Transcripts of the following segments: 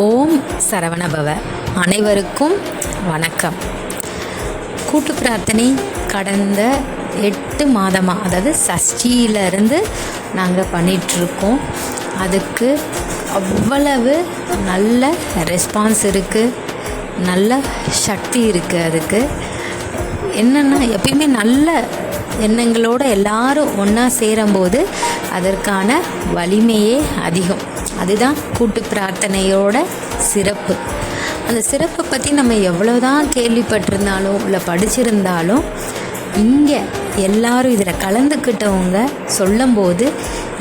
ஓம் சரவணபவ அனைவருக்கும் வணக்கம். கூட்டு பிரார்த்தனை கடந்த எட்டு மாதமாக அதாவது சஷ்டியிலிருந்து நாங்கள் பண்ணிகிட்ருக்கோம் அதுக்கு அவ்வளவு நல்ல ரெஸ்பான்ஸ் இருக்குது நல்ல சக்தி இருக்குது அதுக்கு. என்னென்னா எப்பயுமே நல்ல எண்ணங்களோடு எல்லாரும் ஒன்றா சேரும்போது அதற்கான வலிமையே அதிகம். அதுதான் கூட்டு பிரார்த்தனையோட சிறப்பு. அந்த சிறப்பை பற்றி நம்ம எவ்வளோ தான் கேள்விப்பட்டிருந்தாலும் இல்லை படிச்சிருந்தாலும் இங்கே எல்லாரும் இதில் கலந்துக்கிட்டவங்க சொல்லும்போது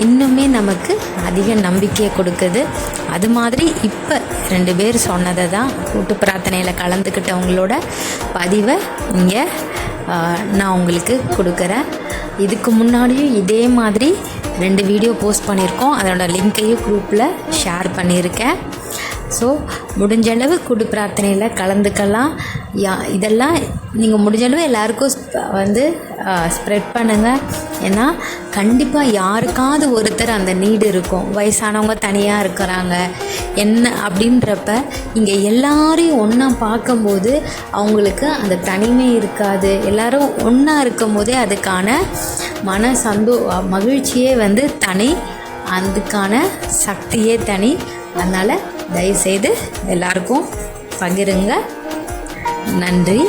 இன்னுமே நமக்கு அதிக நம்பிக்கையை கொடுக்குது. அது மாதிரி இப்போ ரெண்டு பேர் சொன்னதை தான் கூட்டு பிரார்த்தனையில் கலந்துக்கிட்டவங்களோட பதிவை இங்கே நான் உங்களுக்கு கொடுக்குறேன். இதுக்கு முன்னாடியும் இதே மாதிரி ரெண்டு வீடியோ போஸ்ட் பண்ணியிருக்கோம். அதோட லிங்க்கையும் குரூப்பில் ஷேர் பண்ணியிருக்கேன். ஸோ முடிஞ்ச அளவு பிரார்த்தனையில் கலந்துக்கலாம். யா இதெல்லாம் நீங்கள் முடிஞ்ச அளவு எல்லாருக்கும் வந்து ஸ்ப்ரெட் பண்ணுங்கள் ஏன்னா கண்டிப்பாக யாருக்காவது ஒருத்தர் அந்த நீடு இருக்கும். வயசானவங்க தனியாக இருக்கிறாங்க. என்ன அப்படின்றப்ப இங்கே எல்லாரையும் ஒன்றா பார்க்கும்போது அவங்களுக்கு அந்த தனிமை இருக்காது. எல்லாரும் ஒன்றா இருக்கும் போதே அதுக்கான மன சந்தோ மகிழ்ச்சியே வந்து தனி அதுக்கான சக்தியே தனி. அதனால் தயவுசெய்து எல்லாருக்கும் பகிருங்க. நன்றி.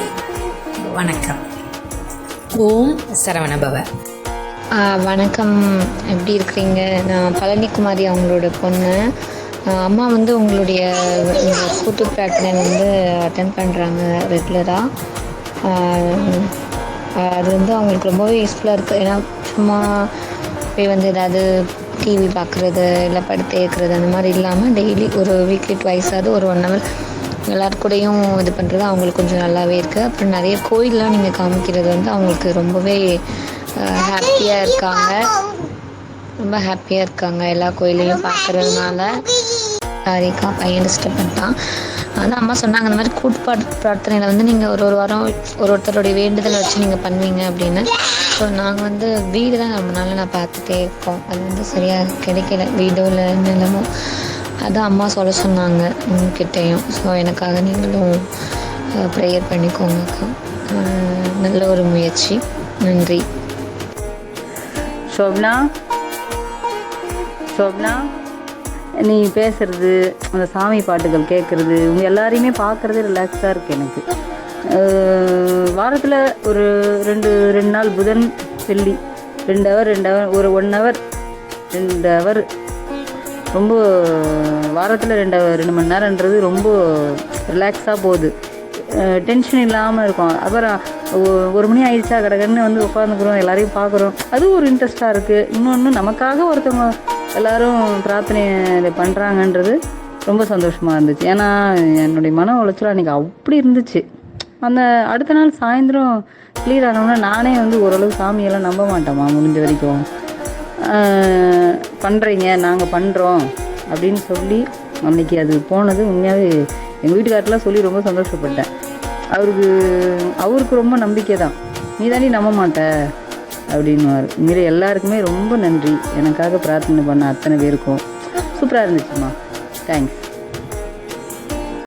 வணக்கம். ஓம் சரவணபவ. வணக்கம். எப்படி இருக்கிறீங்க? நான் பழனிக்குமாரி அவங்களோட பொண்ணு. அம்மா வந்து உங்களுடைய கூட்டு பிரார்த்தனை வந்து அட்டன் பண்ணுறாங்க ரெகுலராக அது வந்து அவங்களுக்கு ரொம்பவே யூஸ்ஃபுல்லாக இருக்குது ஏன்னா சும்மா போய் வந்து ஏதாவது டிவி பார்க்குறது இல்லை படுத்து ஏற்கிறது அந்த மாதிரி இல்லாமல் டெய்லி ஒரு வீக்லி ட்வைஸாவது ஒரு ஒன் ஹவர் எல்லார் கூடயும் இது பண்ணுறது அவங்களுக்கு கொஞ்சம் நல்லாவே இருக்குது அப்புறம் நிறைய கோயிலெலாம் நீங்கள் காமிக்கிறது வந்து அவங்களுக்கு ரொம்பவே ஹாப்பியாக இருக்காங்க. ரொம்ப ஹாப்பியாக இருக்காங்க. எல்லா கோயிலையும் பார்க்குறதுனால. சாரிக்கா பையன் டிஸ்டர்ப் பண்ணிட்டான். அதான் அம்மா சொன்னாங்க அந்த மாதிரி கூட்பாடு பிரார்த்தனையில் வந்து நீங்கள் ஒரு ஒரு வாரம் ஒரு ஒருத்தருடைய வேண்டுதலை வச்சு நீங்கள் பண்ணுவீங்க அப்படின்னு. ஸோ நாங்கள் வந்து வீடு தான் ரொம்ப நாள் நான் பார்த்துட்டே இருக்கோம். அது வந்து சரியாக கிடைக்கல. வீடோ இல்லை நிலமோ. அதான் அம்மா சொல்ல சொன்னாங்க உங்ககிட்டேயும். ஸோ எனக்காக நீங்களும் ப்ரேயர் பண்ணிக்கோங்க அக்கா. நல்ல ஒரு முயற்சி. நன்றி. ஷோப்னா ஷோப்னா நீ பேசுறது அந்த சாமி பாட்டுகள் கேட்குறது இவங்க எல்லாரையுமே பார்க்குறதே ரிலாக்ஸாக இருக்குது எனக்கு. வாரத்தில் ஒரு ரெண்டு ரெண்டு நாள் புதன் வெள்ளி ரெண்டு ஹவர் ரெண்டு ஹவர் ஒரு ஒன் ஹவர் ரெண்டு ஹவர் ரொம்ப வாரத்தில் ரெண்டு ரெண்டு மணி நேரன்றது ரொம்ப ரிலாக்ஸாக போகுது. டென்ஷன் இல்லாமல் இருக்கும். அப்புறம் ஒ- ஒரு மணி ஆயிடுச்சா கடகடன்னு வந்து உட்காந்துக்கிறோம் எல்லாரையும் பார்க்குறோம் அது ஒரு இன்ட்ரெஸ்ட்டாக இருக்குது இன்னொன்று நமக்காக ஒருத்தவங்க எல்லாரும் பிரார்த்தனை இதை பண்ணுறாங்கன்றது ரொம்ப சந்தோஷமாக இருந்துச்சு. ஏன்னா என்னுடைய மன உளைச்சல் அன்றைக்கி அப்படி இருந்துச்சு. அந்த அடுத்த நாள் சாயந்தரம் கிளியர் ஆனோன்னா நானே வந்து ஓரளவு சாமியெல்லாம் நம்ப மாட்டேம்மா முடிஞ்ச வரைக்கும். பண்ணுறீங்க நாங்கள் பண்ணுறோம் அப்படின்னு சொல்லி அன்னைக்கு அது போனது உண்மையாகவே எங்கள் வீட்டுக்காரெலாம் சொல்லி ரொம்ப சந்தோஷப்பட்டேன். அவருக்கு அவருக்கு ரொம்ப நம்பிக்கை தான் நீ தானே நம்ப மாட்ட. அப்படின்னுவார். இங்கே எல்லாருக்குமே ரொம்ப நன்றி. எனக்காக பிரார்த்தனை பண்ண அத்தனை பேருக்கும். சூப்பராக இருந்துச்சுமா. தேங்க்ஸ்